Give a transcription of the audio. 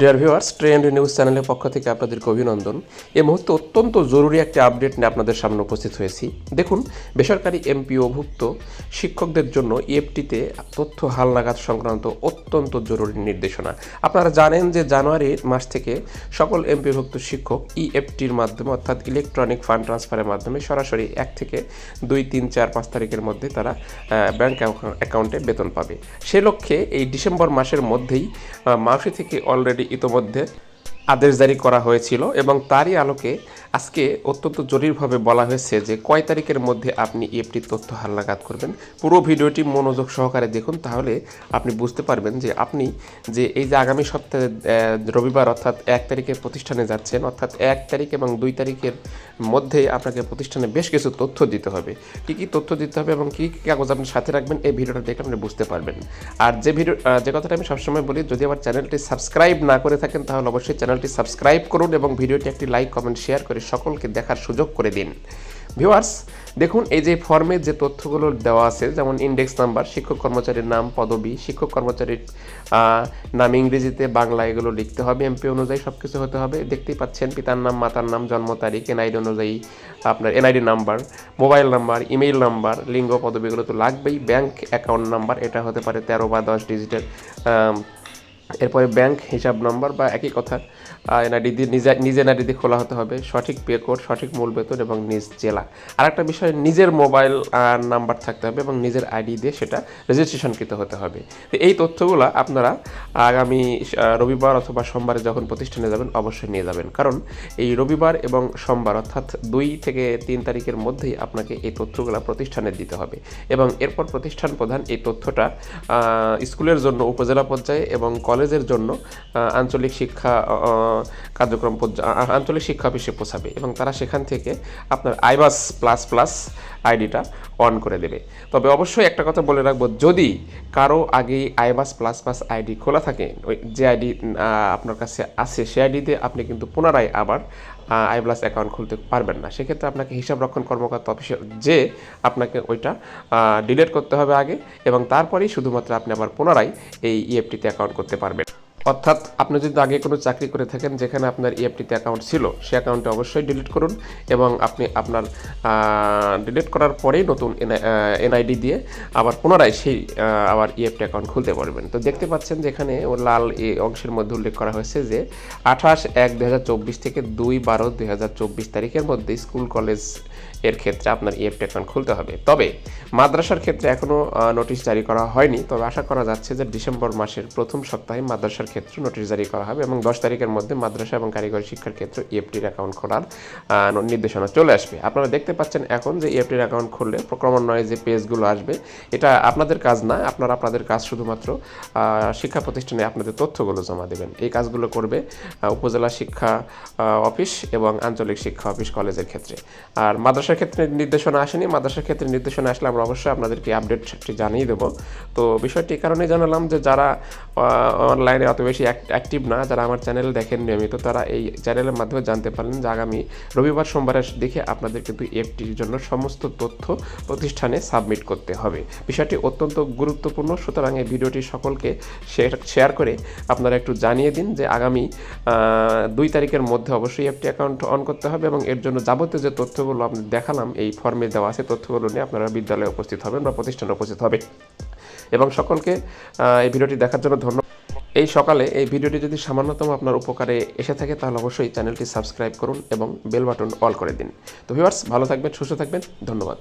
Dear viewers trend news চ্যানেলের পক্ষ থেকে আপনাদেরকে অভিনন্দন। এই মুহূর্তে অত্যন্ত জরুরি একটি আপডেট নিয়ে আপনাদের সামনে উপস্থিত হয়েছি। দেখুন, বেসরকারি এমপিওভুক্ত শিক্ষকদের জন্য ইএফটিতে তথ্য হালনাগাদ সংক্রান্ত অত্যন্ত জরুরি নির্দেশনা। আপনারা জানেন যে জানুয়ারি মাস থেকে সকল এমপিওভুক্ত শিক্ষক ইএফটির মাধ্যমে, অর্থাৎ ইলেকট্রনিক ফান্ড ট্রান্সফারের মাধ্যমে, সরাসরি এক থেকে দুই, তিন, চার, পাঁচ তারিখের মধ্যে তারা ব্যাংক অ্যাকাউন্টে বেতন পাবে। সে লক্ষ্যে এই ডিসেম্বর মাসের মধ্যেই মাসি থেকে অলরেডি ইতোমধ্যে আদেশ জারি করা হয়েছিল এবং তারই আলোকে আজকে অত্যন্ত জরুরিভাবে বলা হয়েছে যে কয় তারিখের মধ্যে আপনি ইএফটির তথ্য হালনাগাদ করবেন। পুরো ভিডিওটি মনোযোগ সহকারে দেখুন, তাহলে আপনি বুঝতে পারবেন যে আপনি যে এই যে আগামী সপ্তাহে রবিবার অর্থাৎ এক তারিখে প্রতিষ্ঠানে যাচ্ছেন, অর্থাৎ এক তারিখ এবং দুই তারিখের মধ্যে আপনাকে প্রতিষ্ঠানে বেশ কিছু তথ্য দিতে হবে। কী কী তথ্য দিতে হবে এবং কী কী কাগজ আপনি সাথে রাখবেন, এই ভিডিওটা দেখে আপনি বুঝতে পারবেন। আর যে ভিডিও যে কথাটা আমি সবসময় বলি, যদি আমার চ্যানেলটি সাবস্ক্রাইব না করে থাকেন, তাহলে অবশ্যই চ্যানেলটি সাবস্ক্রাইব করুন এবং ভিডিওটি একটি লাইক, কমেন্ট, শেয়ার করে সকলকে দেখার সুযোগ করে দিন। ভিউয়ার্স, দেখুন এই যে ফর্মে যে তথ্যগুলো দেওয়া আছে, যেমন ইন্ডেক্স নাম্বার শিক্ষক কর্মচারীর নাম, পদবি, শিক্ষক কর্মচারীর নাম ইংরেজিতে বাংলা এগুলো লিখতে হবে এমপি অনুযায়ী সব কিছু হতে হবে। দেখতেই পাচ্ছেন পিতার নাম, মাতার নাম, জন্ম তারিখ এনআইডি অনুযায়ী আপনার NID number mobile number email number লিঙ্গ পদবিগুলো তো লাগবেই ব্যাংক অ্যাকাউন্ট নাম্বার এটা হতে পারে তেরো বা দশ ডিজিটের এরপরে ব্যাংক হিসাব নাম্বার বা একই কথা এনআইডি দিয়ে নিজে নিজে এনআইডি দিয়ে খোলা হতে হবে, সঠিক পে কোড সঠিক মূল বেতন এবং নিজ জেলা। আর একটা বিষয়, নিজের মোবাইল নাম্বার থাকতে হবে এবং নিজের আইডি দিয়ে সেটা রেজিস্ট্রেশনকৃত হতে হবে। তো এই তথ্যগুলো আপনারা আগামী রবিবার অথবা সোমবারে যখন প্রতিষ্ঠানে যাবেন, অবশ্যই নিয়ে যাবেন। কারণ এই রবিবার এবং সোমবার অর্থাৎ দুই থেকে তিন তারিখের মধ্যেই আপনাকে এই তথ্যগুলো প্রতিষ্ঠানে দিতে হবে এবং এরপর প্রতিষ্ঠান প্রধান এই তথ্যটা স্কুলের জন্য উপজেলা পর্যায়ে এবং কলেজের জন্য আঞ্চলিক শিক্ষা কার্যক্রম আঞ্চলিক শিক্ষা অফিসে পৌঁছাবে এবং তারা সেখান থেকে আপনার আইবাস প্লাস প্লাস আইডিটা অন করে দেবে। তবে অবশ্যই একটা কথা বলে রাখব, যদি কারও আগে আইবাস প্লাস প্লাস আইডি খোলা থাকে, ওই যে আইডি আপনার কাছে আছে, সে আইডিতে আপনি কিন্তু পুনরায় আবার আইপ্লাস অ্যাকাউন্ট খুলতে পারবেন না। সেক্ষেত্রে আপনাকে হিসাব রক্ষণ কর্মকর্তা অফিসে যে আপনাকে ওইটা ডিলিট করতে হবে আগে এবং তারপরেই শুধুমাত্র আপনি আবার পুনরায় এই ইএফটিতে অ্যাকাউন্ট করতে পারবেন অর্থাৎ আপনি যদি আগে কোনো চাকরি করে থাকেন যেখানে আপনার ইএফটিতে অ্যাকাউন্ট ছিল সে অ্যাকাউন্টে অবশ্যই ডিলিট করুন এবং আপনি আপনার ডিলিট করার পরেই নতুন এনআইডি দিয়ে আবার পুনরায় সেই আবার ইএফটি অ্যাকাউন্ট খুলতে পারবেন। তো দেখতে পাচ্ছেন যেখানে ও লাল এ অংশের মধ্যে উল্লেখ করা হয়েছে যে আঠাশ এক দুই থেকে দুই বারো দুই তারিখের মধ্যে স্কুল, কলেজের ক্ষেত্রে আপনার ইএফটি অ্যাকাউন্ট খুলতে হবে। তবে মাদ্রাসার ক্ষেত্রে এখনও নোটিশ জারি করা হয়নি। তবে আশা করা যাচ্ছে যে ডিসেম্বর মাসের প্রথম সপ্তাহে মাদ্রাসার ক্ষেত্রে নোটিশ জারি করা হবে এবং দশ তারিখের মধ্যে মাদ্রাসা এবং কারিগরি শিক্ষার ক্ষেত্রে ইএফটির অ্যাকাউন্ট খোলার নির্দেশনা চলে আসবে। আপনারা দেখতে পাচ্ছেন এখন যে ইএফটির অ্যাকাউন্ট খুললে ক্রমান্বয়ে যে পেজগুলো আসবে, এটা আপনাদের কাজ না, আপনারা আপনাদের কাজ শুধুমাত্র শিক্ষা প্রতিষ্ঠানে আপনাদের তথ্যগুলো জমা দেবেন। এই কাজগুলো করবে উপজেলা শিক্ষা অফিস এবং আঞ্চলিক শিক্ষা অফিস কলেজের ক্ষেত্রে। আর মাদ্রাসার ক্ষেত্রে নির্দেশনা আসেনি, মাদ্রাসার ক্ষেত্রে নির্দেশনা আসলে আমরা অবশ্যই আপনাদেরকে আপডেটটি জানিয়ে দেবো। তো বিষয়টি এই কারণেই জানালাম যে যারা অনলাইনে অত বেশি অ্যাক্টিভ না যারা আমার চ্যানেল দেখেন নিয়মিত তারা এই চ্যানেলের মাধ্যমে জানতে পারলেন যে আগামী রবিবার সোমবারের দিকে আপনাদের কিন্তু এফটির জন্য সমস্ত তথ্য প্রতিষ্ঠানে সাবমিট করতে হবে। বিষয়টি অত্যন্ত গুরুত্বপূর্ণ, সুতরাং এই ভিডিওটি সকলকে শেয়ার করে আপনারা একটু জানিয়ে দিন যে আগামী দুই তারিখের মধ্যে অবশ্যই এফটি অ্যাকাউন্ট অন করতে হবে এবং এর জন্য যাবতীয় যে তথ্যগুলো আপনি দেখালাম, এই ফর্মে দেওয়া আছে, তথ্যগুলো নিয়ে আপনারা বিদ্যালয়ে উপস্থিত হবেন বা প্রতিষ্ঠানে উপস্থিত হবে এবং সকলকে এই ভিডিওটি দেখার জন্য ধন্যবাদ। এই সকালে এই ভিডিওটি যদি সামান্যতম আপনার উপকারে এসে থাকে, তাহলে অবশ্যই চ্যানেলটি সাবস্ক্রাইব করুন এবং বেল বাটন অল করে দিন। তো ভিউয়ার্স, ভালো থাকবেন, সুস্থ থাকবেন। ধন্যবাদ।